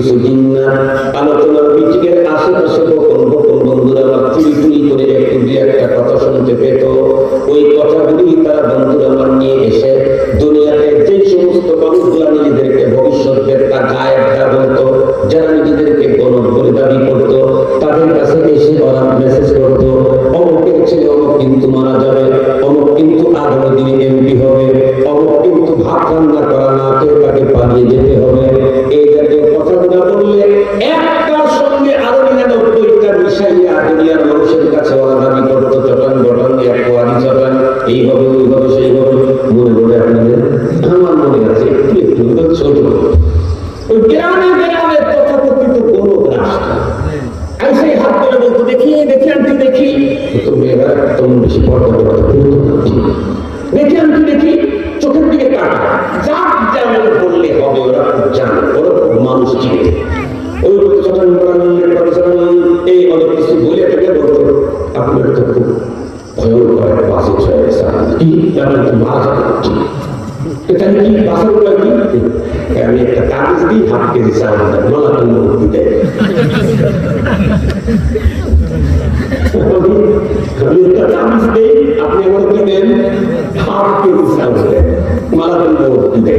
কিছু জিন্নাত। আলোচনার এর আশেপাশে গোপন গোপন বন্ধুরা আমার চুরি চুরি করে একটু দু একটা কথা শুনতে পেত। ওই কথাগুলি তারা বন্ধুরা আমার নিয়ে এসে দুনিয়াতে যে সমস্ত মানুষগুলা নিজেদেরকে ভবিষ্যৎ বেত্তা গায়েবটা বলতো, যারা নিজেদেরকে গণক করে দাবি পড়ে আপনাদের আমার মনে আছে একটু একটু ছোট গ্রামে গ্রামে তথাকথিত কোনো রাষ্ট্র আমি সেই হাত ধরে বলতো দেখি দেখি আন্টি দেখি। তো মেয়েরা বেশি পড়তো দেখি আন্টি দেখি চোখের দিকে যেমন বললে হবে ওরা জানে ওরা মানুষ চিনে। ওই এই অনেক কিছু বলে বলতো আপনার তো খুব ভয়ঙ্কর বাসে ছয় আমি একটা কাগজ দিই হাফ কেজি চাল মালা তো মুক্তি আমি একটা কাগজ দিই আপনি আমার দেন হাফ কেজি চাল দেন মালা তো মুক্তি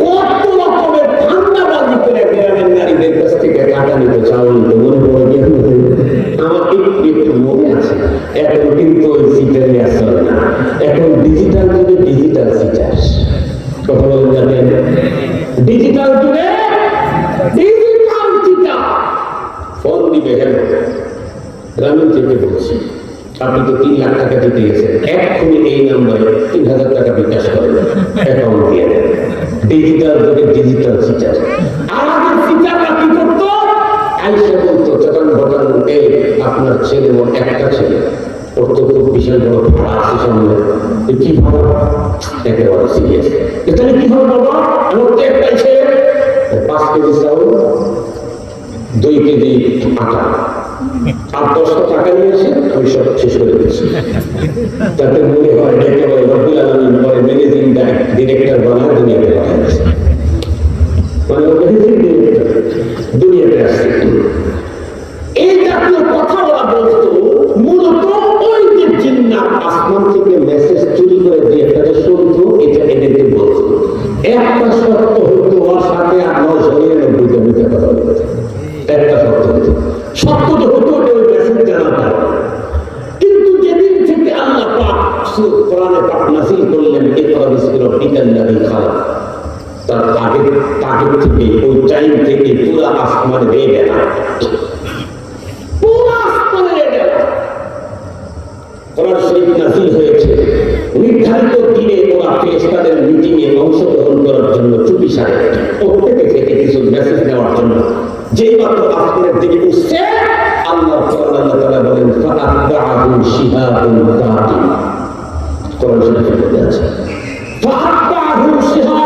কত রকমের ঠান্ডাবাজি করে গ্রামের নারীদের কাছ থেকে টাকা নিতে চাউল পড়ে গিয়ে একটু একটু মনে আছে এখন কিন্তু ওই ডিজিটাল কথা বলেন জানেন ডিজিটাল যুগে ডিজিটাল সিটার ফোন দিবে হ্যালো গ্রামীণ থেকে বলছি, আপনি তো তিন লাখ টাকা দিতে গেছেন এক্ষুনি এই নাম্বারে তিন হাজার টাকা বিকাশ করেন অ্যাকাউন্ট দিয়ে দেন। ডিজিটাল যুগে ডিজিটাল সিটার আর আগে সিটাররা কি করতো? আইসা বলতো চটন বটন এই আপনার ছেলে ওর একটা ছেলে। ওর তো খুব বিশাল বড় আছে সামনে এ একেবারে সিরিয়াস এখানে কি হবে বাবা আমার তো একটাই ছেলে পাঁচ কেজি চাউল দুই কেজি আটা আর দশটা টাকা নিয়ে এসে সব শেষ করে দিচ্ছি যাতে মনে হয় একেবারে রব্বুল আলমিন পরে ম্যানেজিং ডিরেক্টর বানায় দুনিয়াতে পাঠায় মানে ম্যানেজিং ডিরেক্টর দুনিয়াতে আসছে এই জাতীয় থেকে ওই টাইম থেকে পুরো আসমান হয়ে গেল পুরো আসমান হয়ে গেল কোরআন শরীফ নাযিল হয়েছে। নির্ধারিত দিনে ওরা ফেরেশতাদের মিটিং এ অংশগ্রহণ করার জন্য চুপি সারে। প্রত্যেকে থেকে কিছু মেসেজ নেওয়ার জন্য। যেই মাত্র আসমানের দিকে উঠছে, আল্লাহ কোরআন আল্লাহ তাআলা বলেন ফাআতবাহু শিহাবুন কাতিব কোরআন শরীফে আছে ফাআতবাহু শিহাবুন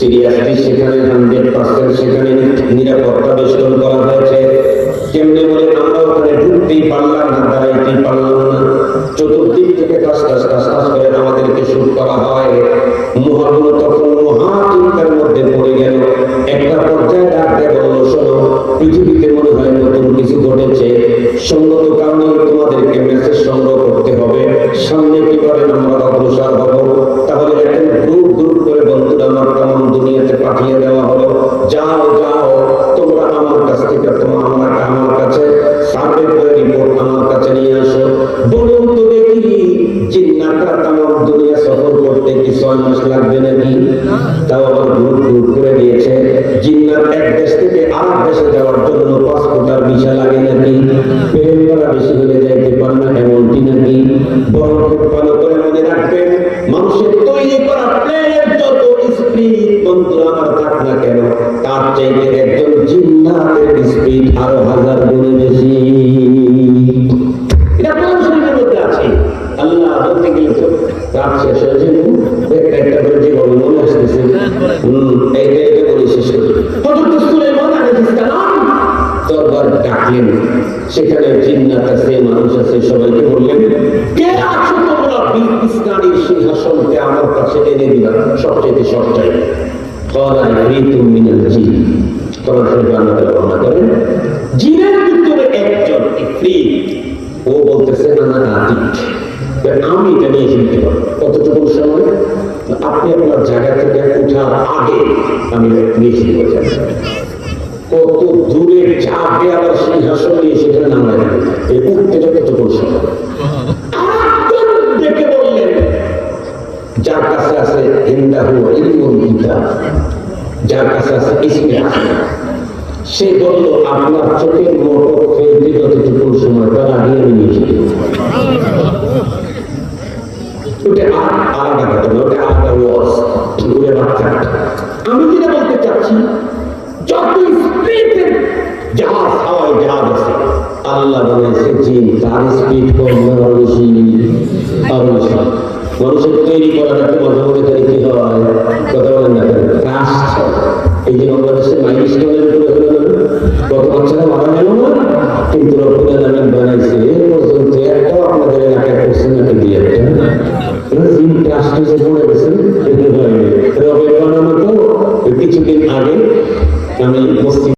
সিরিয়াসলি সেখানে হান্ড্রেড পার্সেন্ট সেখানে নিরাপত্তা বেষ্টন করা হয়েছে। কেমনে বলে আমরা ওখানে ঢুকতেই পারলাম না, দাঁড়াইতেই পারলাম না। চতুর্দিক থেকে কাজ কাজ কাজ কাজ করে আমাদেরকে শুট করা হয়। মহাগুলো দুনিয়া সফর করতে কি ছয় মাস লাগবে নাকি? তাও আবার গ্রুপ গ্রুপ করে দিয়েছে জিন্নার এক দেশ থেকে আরেক দেশে যাওয়ার জন্য পাসপোর্ট আর ভিসা লাগে নাকি? বেশি হলে যাইতে পারে না, এমনটি নাকি? করে মনে রাখবেন, মানুষের তৈরি করা যত বন্ধু, আমার থাক না কেন, তার চাইতে একজন জিন্নাতের আরও হাজার গুণে বেশি। আল্লাহ বলতে গেলে তো রাত শেষ হয়েছে একটা একটা করে জীবন মনে আসতেছে হম এইটা এইটা বলে শেষ করি হজরত সুলাইমান আলাইহিস সালাম দরবার ডাকলেন সেখানে জিন্নাত আছে মানুষ আছে সবাইকে বললেন কে আছো তোমরা বিস্তারির সিংহাসনকে আমার কাছে এনে দিবা সবচেয়ে সবচাই قال عفريت من الجن কোরআন শরীফে আল্লাহ তাআলা বর্ণনা করেন জিনের ভিতরে একজন ইফরিত ও বলতেছে না না আতিক আমি এটা নিয়ে ফিরতে পারব কতটুকু সময়? আপনি আপনার জায়গা থেকে উঠার আগে আমি নিয়ে যাব কত দূরে যাবে আবার সিংহাসন নিয়ে সেখানে নামায় দেবে এই উঠতে যতটুকু সময়? যার কাছে আছে ইলমুল কিতাব, যার কাছে আছে ইসমে সে বলল, আপনার চোখের মোটর ফেলতে যতটুকু সময় তার আগে আমি আল্লাহ বানাইছে জিন তার স্পিড কম আরও বেশি আরও বেশি মানুষের তৈরি করাটাকে মোটামুটি তাহলে কি হয়, কথা বলেন না কাস্ট এই যে বাংলাদেশের মাইল স্টোনের কত বছরে মারা গেল না, কিন্তু